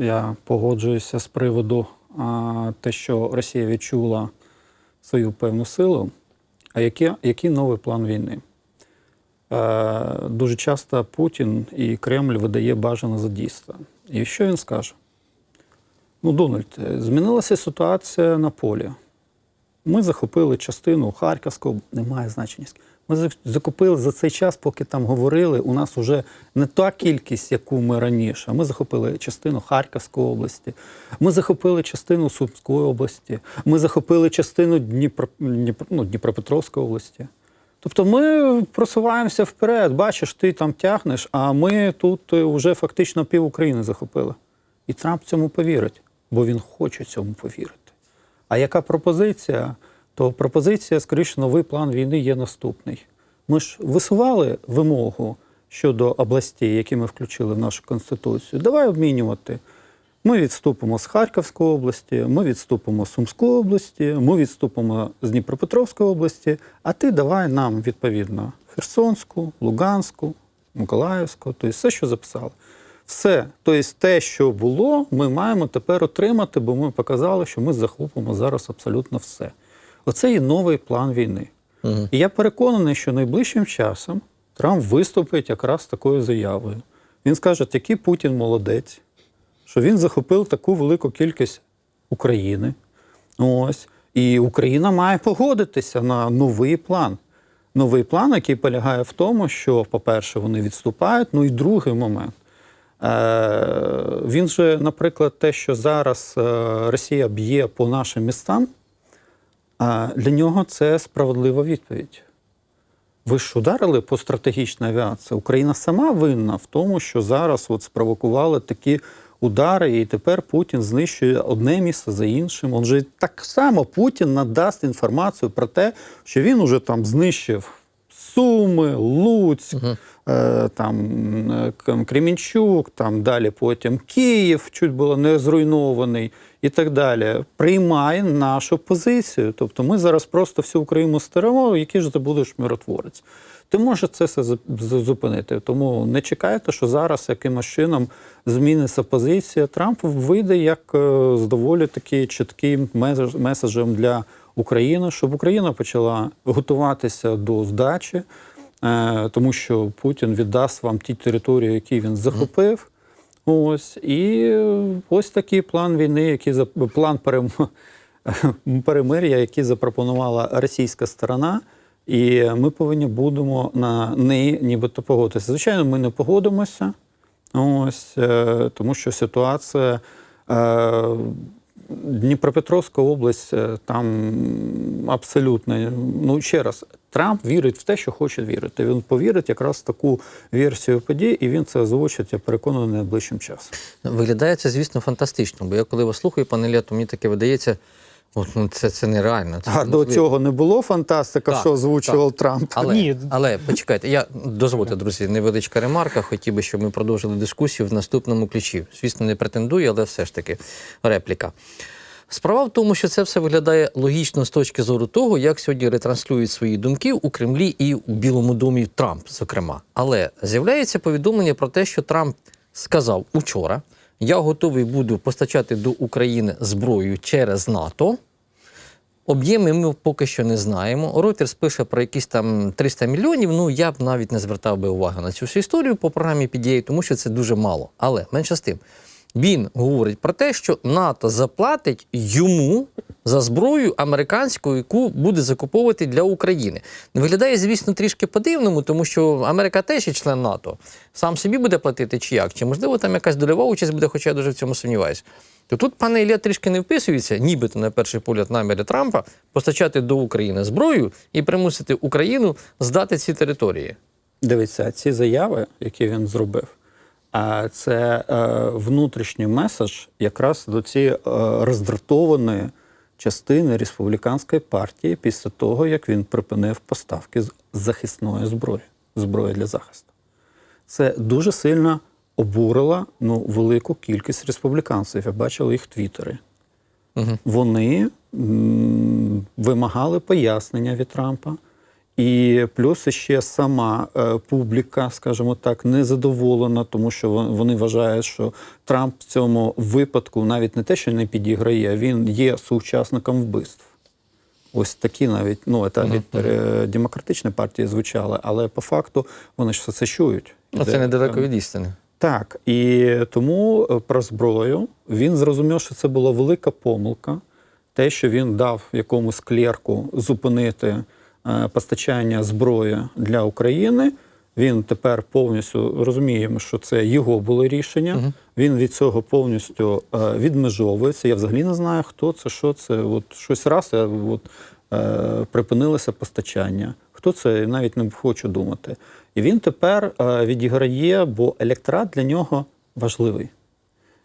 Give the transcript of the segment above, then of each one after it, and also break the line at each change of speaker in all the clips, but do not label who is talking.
я погоджуюся з приводу а, те, що Росія відчула свою певну силу. А який, який новий план війни? Е, дуже часто Путін і Кремль видає бажане за дійство. І що він скаже? Ну, Дональд, е, змінилася ситуація на полі. Ми захопили частину Харківського, немає значення. Ми за- закупили за цей час, поки там говорили, у нас вже не та кількість, яку ми раніше. Ми захопили частину Харківської області, ми захопили частину Сумської області, ми захопили частину Дніпро, Дніпро, ну, Дніпропетровської області. Тобто ми просуваємося вперед. Бачиш, ти там тягнеш, а ми тут е, вже фактично пів України захопили. І Трамп цьому повірить, бо він хоче цьому повірити. А яка пропозиція? То пропозиція, скоріше, новий план війни є наступний. Ми ж висували вимогу щодо областей, які ми включили в нашу конституцію. Давай обмінювати. Ми відступимо з Харківської області, ми відступимо з Сумської області, ми відступимо з Дніпропетровської області, а ти давай нам відповідно Херсонську, Луганську, Миколаївську, тобто все, що записали. Все, тобто те, що було, ми маємо тепер отримати, бо ми показали, що ми захопимо зараз абсолютно все. Оце є новий план війни.
Угу.
І я переконаний, що найближчим часом Трамп виступить якраз такою заявою. Він скаже, який Путін молодець, що він захопив таку велику кількість України. Ось. І Україна має погодитися на новий план. Новий план, який полягає в тому, що, по-перше, вони відступають. Ну і другий момент. Е, він же, наприклад, те, що зараз е, Росія б'є по нашим містам, а для нього це справедлива відповідь. Ви ж ударили по стратегічній авіації. Україна сама винна в тому, що зараз от спровокували такі удари, і тепер Путін знищує одне місце за іншим. Он же так само Путін надасть інформацію про те, що він уже там знищив Суми, Луцьк, е, там е, Кремінчук, там далі потім Київ чуть було не зруйнований і так далі. Приймає нашу позицію. Тобто ми зараз просто всю Україну стеремо, який ж ти будеш миротворець. Ти можеш це все зупинити. Тому не чекайте, що зараз якимось чином зміниться позиція. Трамп вийде як е, з доволі таки чітким меседж- меседжем для України, щоб Україна почала готуватися до здачі, е, тому що Путін віддасть вам ті території, які він захопив. Ось і ось такий план війни, який за план перем... перемир'я, який запропонувала російська сторона. І ми повинні будемо на неї нібито погодитися. Звичайно, ми не погодимося, ось, е, тому що ситуація. Е, Дніпропетровська область, е, там абсолютно, ну ще раз, Трамп вірить в те, що хоче вірити. Він повірить якраз в таку версію подій, і він це озвучить, я переконаний, найближчим часом.
Виглядає це, звісно, фантастично, бо я коли вас слухаю, пане Лето, то мені таке видається, от, ну, це, це нереально. Це
А до цього не було фантастика,
Так,
що озвучував Трамп.
Але,
Ні.
але почекайте, я дозвольте, друзі, невеличка ремарка. Хотів би, щоб ми продовжили дискусію в наступному ключі. Звісно, не претендую, але все ж таки репліка. Справа в тому, що це все виглядає логічно з точки зору того, як сьогодні ретранслюють свої думки у Кремлі і у Білому домі Трамп, зокрема. Але з'являється повідомлення про те, що Трамп сказав учора: я готовий буду постачати до України зброю через НАТО. Об'єми ми поки що не знаємо. Reuters пише про якісь там 300 мільйонів. Ну я б навіть не звертав би увагу на цю всю історію по програмі PDA, тому що це дуже мало. Але менше з тим, він говорить про те, що НАТО заплатить йому за зброю американську, яку буде закуповувати для України. Виглядає, звісно, трішки по-дивному, тому що Америка теж є член НАТО. Сам собі буде платити чи як? Чи можливо там якась дольова участь буде, хоча я дуже в цьому сумніваюся. То тут пане Ілля трішки не вписується, нібито на перший погляд наміри Трампа постачати до України зброю і примусити Україну здати ці території.
Дивіться, ці заяви, які він зробив, а це е, внутрішній меседж якраз до цієї е, роздратованої частини республіканської партії після того, як він припинив поставки захисної зброї, зброї для захисту. Це дуже сильно обурило ну, велику кількість республіканців. Я бачив їх твіттери.
Угу.
Вони м, вимагали пояснення від Трампа. І плюс ще сама е, публіка, скажімо так, незадоволена, тому що вони вважають, що Трамп в цьому випадку навіть не те, що не підіграє, він є соучасником вбивств. Ось такі навіть ну це від е, демократичної партії звучали, але по факту вони ж все це чують. Де,
це недалеко від істини.
так, і тому е, про зброю він зрозумів, що це була велика помилка. Те, що він дав якомусь клерку зупинити постачання зброї для України. Він тепер повністю розуміємо, що це його було рішення. Він від цього повністю е, відмежовується. Я взагалі не знаю, хто це, що це. От щось раз от, е, припинилося постачання. Хто це, навіть не хочу думати. І він тепер е, відіграє, бо електорат для нього важливий.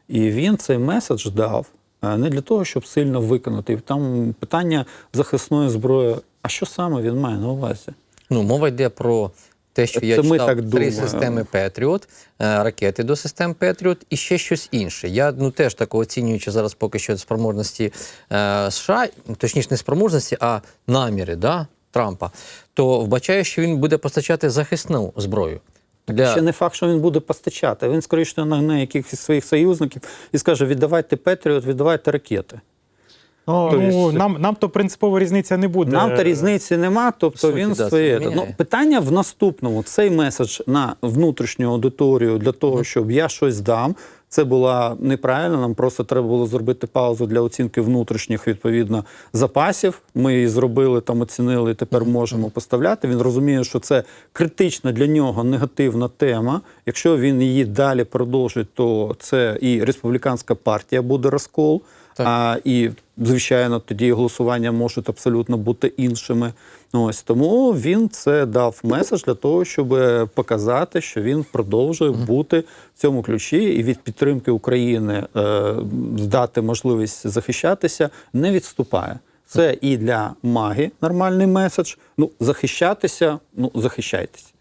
І він цей меседж дав е, не для того, щоб сильно виконати. Там питання захисної зброї. А що саме він має на увазі?
Ну, мова йде про те, що я
Це ми
читав
так
три
думаємо.
системи Петріот, ракети до систем Петріот і ще щось інше. Я ну теж так оцінюючи зараз поки що спроможності е, США, точніше, не спроможності, а наміри да, Трампа, то вбачаю, що він буде постачати захисну зброю. Для...
Ще не факт, що він буде постачати. Він скоріше на якихось своїх союзників і скаже: віддавайте Петріот, віддавайте ракети.
Ну,
То
ну,
есть-
нам, нам то принципово різниця не буде.
Нам то різниці нема, тобто
суті,
він
да,
своє. Ну, питання в наступному: цей меседж на внутрішню аудиторію для того, щоб я щось дам. Це була неправильно. Нам просто треба було зробити паузу для оцінки внутрішніх відповідно запасів. Ми її зробили там, оцінили. і Тепер можемо поставляти. Він розуміє, що це критична для нього негативна тема. Якщо він її далі продовжить, то це і республіканська партія буде розкол.
Так.
А, і, звичайно, тоді голосування можуть абсолютно бути іншими. Ну, Ось тому він це дав меседж для того, щоб показати, що він продовжує бути в цьому ключі і від підтримки України е, здати можливість захищатися, не відступає. Це і для маги нормальний меседж. Ну, захищатися, ну захищайтеся.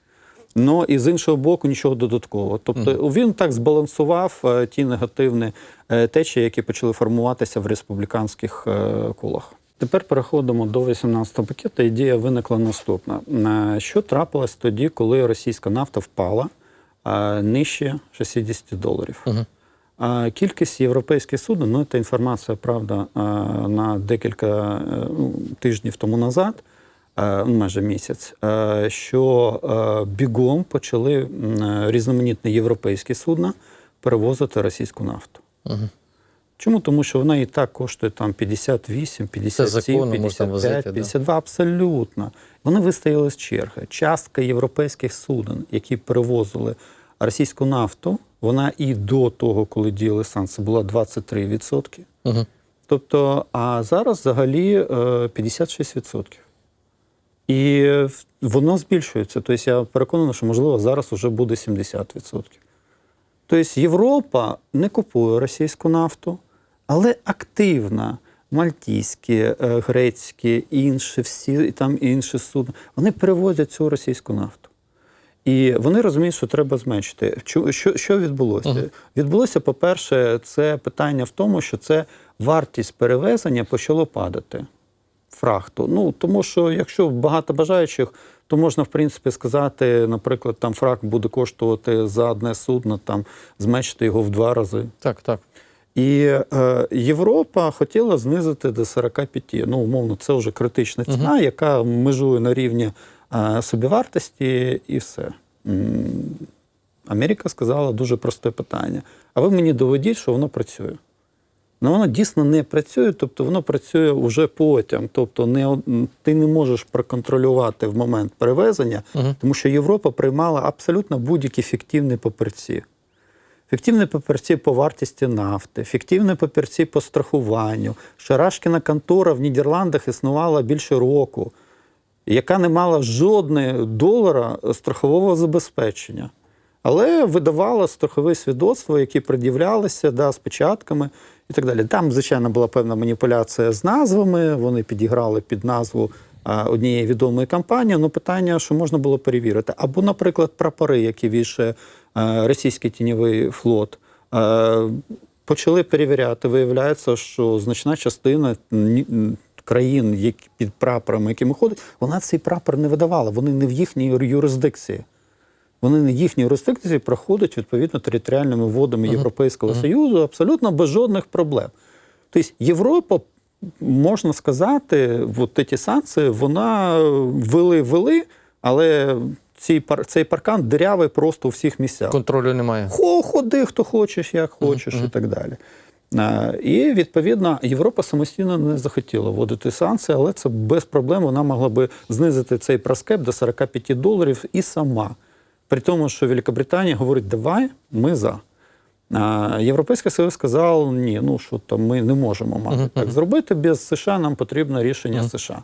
Ну і з іншого боку, нічого додаткового. Тобто він так збалансував е, ті негативні е, течії, які почали формуватися в республіканських е, колах. Тепер переходимо до 18-го пакету. Ідея виникла наступна: що трапилось тоді, коли російська нафта впала е, нижче 60 доларів? А Кількість європейських суден, ну це інформація, правда, на декілька тижнів тому назад, майже місяць, е, що е, бігом почали е, різноманітні європейські судна перевозити російську нафту. Чому? Тому що вона і так коштує там 58, 57,
законно можна
55,
возити, да.
52, абсолютно. Вони вистояли з черги. Частка європейських суден, які перевозили російську нафту, вона і до того, коли діяли санкції, була 23%.
Угу.
Тобто, а зараз взагалі е, 56%. І воно збільшується. Тобто я переконаний, що можливо зараз вже буде 70%. Тобто Європа не купує російську нафту, але активна. Мальтійські, е, грецькі, інші, всі там інші судна, вони перевозять цю російську нафту. І вони розуміють, що треба зменшити. Що, що відбулося? Відбулося, по-перше, це питання в тому, що це вартість перевезення почало падати фрахту. Ну тому що якщо багато бажаючих, то можна в принципі сказати, наприклад, там фрахт буде коштувати за одне судно, там зменшити його в два рази.
Так, так.
І е, Європа хотіла знизити до 45. Ну, умовно, це вже критична ціна, яка межує на рівні е, собівартості, і все. Америка сказала дуже просте питання. А ви мені доведіть, що воно працює. Ну, воно дійсно не працює, тобто воно працює вже потім. Тобто, не, ти не можеш проконтролювати в момент перевезення, тому що Європа приймала абсолютно будь-які фіктивні папірці. Фіктивні папірці по вартості нафти, фіктивні папірці по страхуванню. Шарашкіна контора в Нідерландах існувала більше року, яка не мала жодного долара страхового забезпечення. Але видавала страхові свідоцтва, які пред'являлися да, з печатками і так далі. Там, звичайно, була певна маніпуляція з назвами, вони підіграли під назву однієї відомої компанії, але питання, що можна було перевірити. Або, наприклад, прапори, які вішає російський тіньовий флот. Почали перевіряти. Виявляється, що значна частина країн, які під прапорами, якими ходить, вона цей прапор не видавала. Вони не в їхній юрисдикції. Вони не їхні юрисдикції проходять відповідно територіальними водами Європейського Союзу абсолютно без жодних проблем. Тобто Європа, можна сказати, от ці санкції вона вели-вели, але цей, пар- цей паркан дирявий просто у всіх місцях.
Контролю немає.
Хо, ходи, хто хочеш, як хочеш, і так далі. А, І відповідно Європа самостійно не захотіла вводити санкції, але це без проблем вона могла би знизити цей проскеп до 45 доларів і сама. При тому, що Великобританія говорить, давай, ми за. А Європейський Союз сказав, ні, ну що там ми не можемо мати так зробити. Без США нам потрібно рішення США.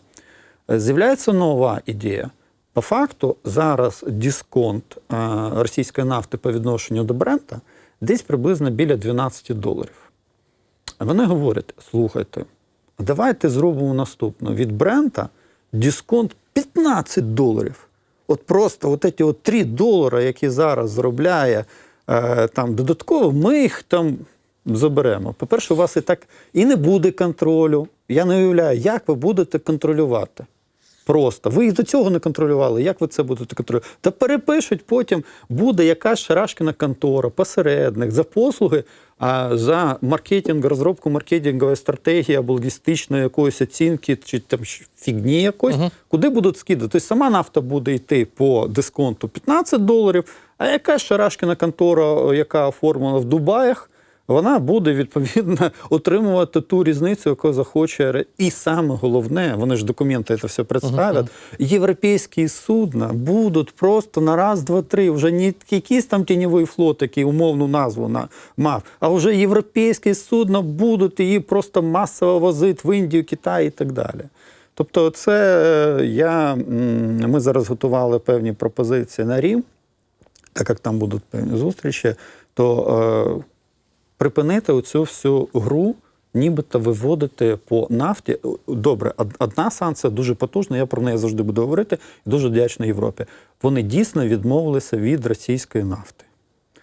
Е, З'являється нова ідея. По факту, зараз дисконт російської нафти по відношенню до Брента десь приблизно біля 12 доларів. А Вони говорять: слухайте, давайте зробимо наступне. Від Брента дисконт 15 доларів. От просто от ці от 3 долари, які зараз заробляє е, там додатково, ми їх там заберемо. По-перше, у вас і так і не буде контролю. Я не уявляю, як ви будете контролювати. Просто ви і до цього не контролювали. Як ви це будете контролювати? Та перепишуть потім буде якась шарашкіна контора, посередник за послуги, а за маркетинг, розробку маркетингової стратегії або логістичної якоїсь оцінки чи там фігні якоїсь, куди будуть скидати. Тобто сама нафта буде йти по дисконту 15 доларів, а якась шарашкіна контора, яка оформлена в Дубаях, вона буде відповідно отримувати ту різницю, яку захоче. І саме головне, вони ж документи це все представлять. Європейські судна будуть просто на раз, два, три. Вже не якийсь там тіньовий флот, який умовну назву на, мав, а вже європейські судна будуть її просто масово возити в Індію, Китай і так далі. Тобто, це е, я, ми зараз готували певні пропозиції на Рім, так як там будуть певні зустрічі, то е, припинити оцю всю гру, нібито виводити по нафті. Добре, од- одна санкція дуже потужна, я про неї завжди буду говорити, і дуже вдячний Європі. Вони дійсно відмовилися від російської нафти.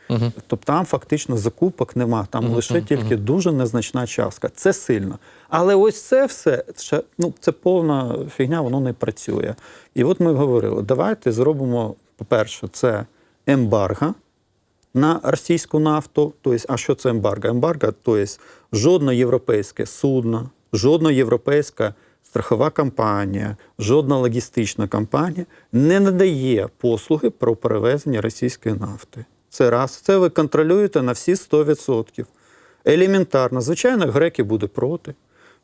Угу.
Тобто там фактично закупок нема, там лише тільки дуже незначна частка. Це сильно. Але ось це все ще, ну, це повна фігня, воно не працює. І от ми говорили: давайте зробимо, по-перше, це ембарго на російську нафту. Тобто, а що це ембарго? Ембарго, тобто жодне європейське судно, жодна європейська страхова компанія, жодна логістична компанія не надає послуги про перевезення російської нафти. Це раз. Це ви контролюєте на всі 100%. Елементарно. Звичайно, греки будуть проти.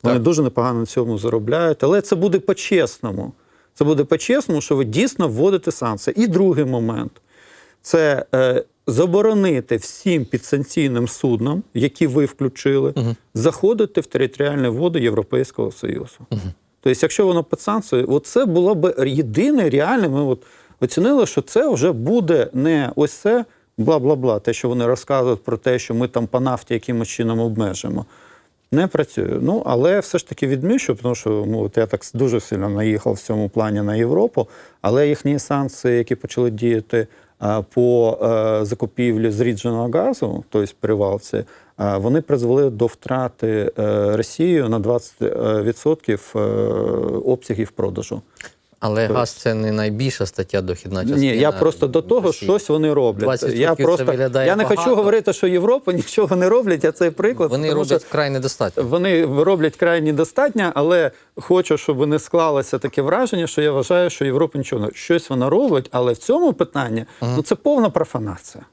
Вони
Так.
дуже непогано на цьому заробляють, але це буде по-чесному. Це буде по-чесному, що ви дійсно вводите санкції. І другий момент це е, заборонити всім підсанкційним суднам, які ви включили, заходити в територіальні води Європейського Союзу. Тобто, якщо воно під санкцією, це було б єдине реальне. Ми от оцінили, що це вже буде не ось це бла-бла-бла, те, що вони розказують про те, що ми там по нафті якимось чином обмежимо. Не працює. Ну, але все ж таки відміщу, тому що ну, от я так дуже сильно наїхав в цьому плані на Європу, але їхні санкції, які почали діяти по е, закупівлі зрідженого газу, тобто перевалці, а, вони призвели до втрати е, Росією на 20% е, обсягів продажу.
Але газ це не найбільша стаття дохідна частина.
Ні, я просто до того,
Росії.
щось вони роблять.
20%
Я
це
просто
виглядає
я не хочу говорити, що Європа нічого не роблять, а цей приклад.
Вони
тому
роблять край недостатньо.
Вони роблять крайні достатньо, але хочу, щоб не склалося таке враження, що я вважаю, що Європа нічого щось вона робить, але в цьому питанні ну це повна профанація.